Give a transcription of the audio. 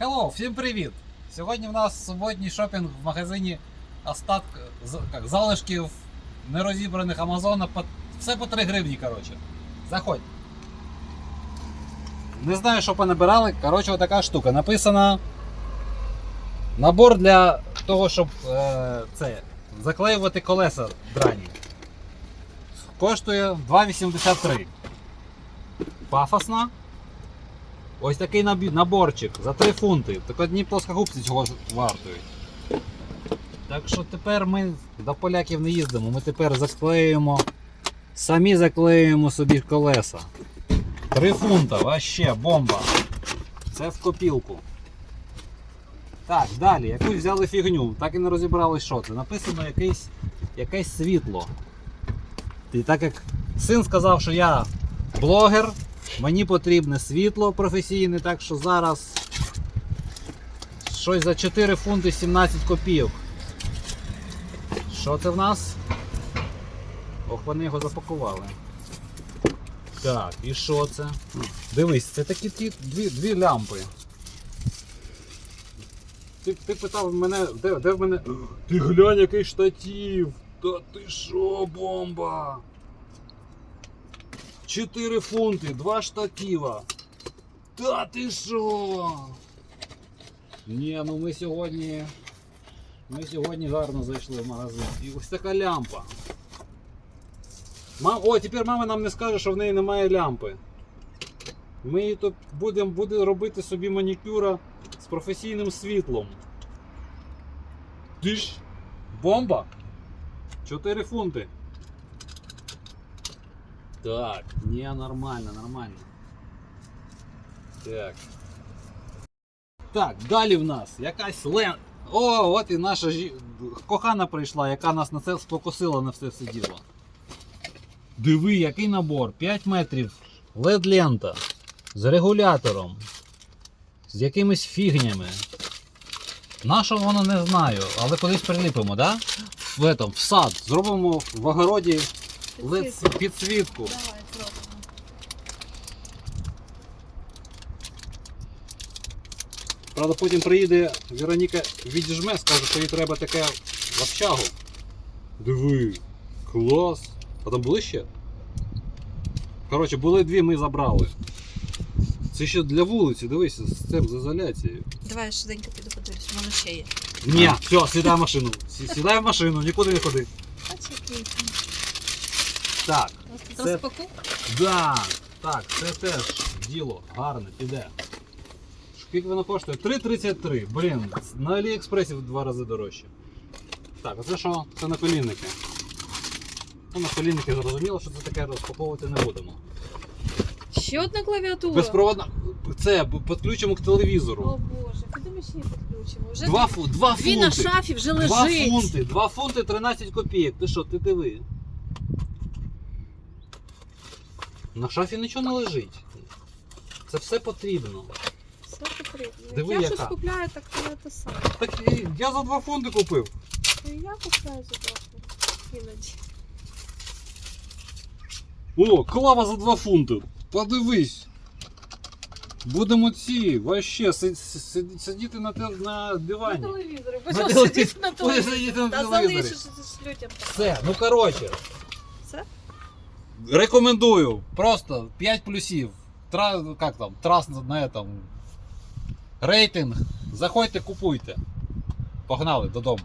Hello, всім привіт! Сьогодні в нас суботній шопінг в магазині остатк як, залишків нерозібраних Амазона. Все по 3 гривні, коротше. Заходь. Не знаю, що понабирали. Коротше, отака штука. Написано набор для того, щоб е, це, заклеювати колеса драні. Коштує 2,83. Пафосно. Ось такий наборчик за 3 фунти. Так одні плоскогубці цього вартують. Так що тепер ми до поляків не їздимо. Ми тепер заклеюємо. Самі заклеюємо собі колеса. 3 фунта, вообще бомба. Це в копілку. Так, далі, якусь взяли фігню, так і не розібрали, що це. Написано якесь, якесь світло. І так як син сказав, що я блогер, Мені потрібне світло професійне, так що зараз щось за 4 фунти 17 копійок. Що це в нас? Ох, вони його запакували. Так, і що це? Дивись, це такі дві, дві лямпи. Ти, ти питав мене, де, де в мене. Ти глянь, який штатів! Та ти що, бомба! 4 фунти, 2 штатива. Та ти що? Ні, ну ми сьогодні. Ми сьогодні гарно зайшли в магазин. І ось така лямпа. Мам, о, тепер мама нам не скаже, що в неї немає лямпи. Ми її тут будемо буде робити собі манікюра з професійним світлом. Ж бомба? 4 фунти. Так, не, нормально, нормально. Так. Так, далі в нас якась лен. О, от і наша жі... кохана прийшла, яка нас на це спокусила на все все діло. Диви, який набор. 5 метрів. led лента з регулятором. З якимись фігнями. Нашого воно не знаю, але колись приліпимо, да? В, этом, в сад. Зробимо в огороді LED підсвітку. Давай зробимо. Правда, потім приїде Вероніка відіжме, скаже, що їй треба таке в общагу. Диви, клас. А там були ще? Коротше, були дві, ми забрали. Це ще для вулиці, дивись, з цим з ізоляцією. Давай я швиденько піду подивлюсь, в мене ще є. Ні, все, сідай в машину. Сі- Сідай в машину, нікуди не ходи. Бачиш, який там. Так, Це- да, так, це теж діло гарне, піде. Скільки воно коштує? 3,33. Блін, на Аліекспресі в два рази дорожче. Так, а це що? Це наколінники. Ну, наколінники зрозуміло, що це таке розпаковувати не будемо. Ще одна клавіатура. Безпроводна. Це підключимо к телевізору. О боже, куди ми ще її підключимо? Вже Два, фу, два дві на шафі вже Два фунти, 2 фунти 13 копійок. Ти що, ти диви? На шафі нічого не лежить. Це все потрібно. Все потрібно. Диви, я яка. щось купляю, так то те саме. Так і я за 2 фунти купив. І я купляю за два іноді. О, клава за 2 фунти. Подивись. Будемо ці, вообще, си- си- сидіти на, те- на На дивані. телевізорі. На Будемо телевізорі. сидіти на Будемо телевізорі. сидіти на Та телевізорі. залишиш це з людям. Все, ну коротше. Рекомендую. Просто 5 плюсів. Тра, как там, трас на этом. Рейтинг. Заходьте, купуйте. Погнали додому.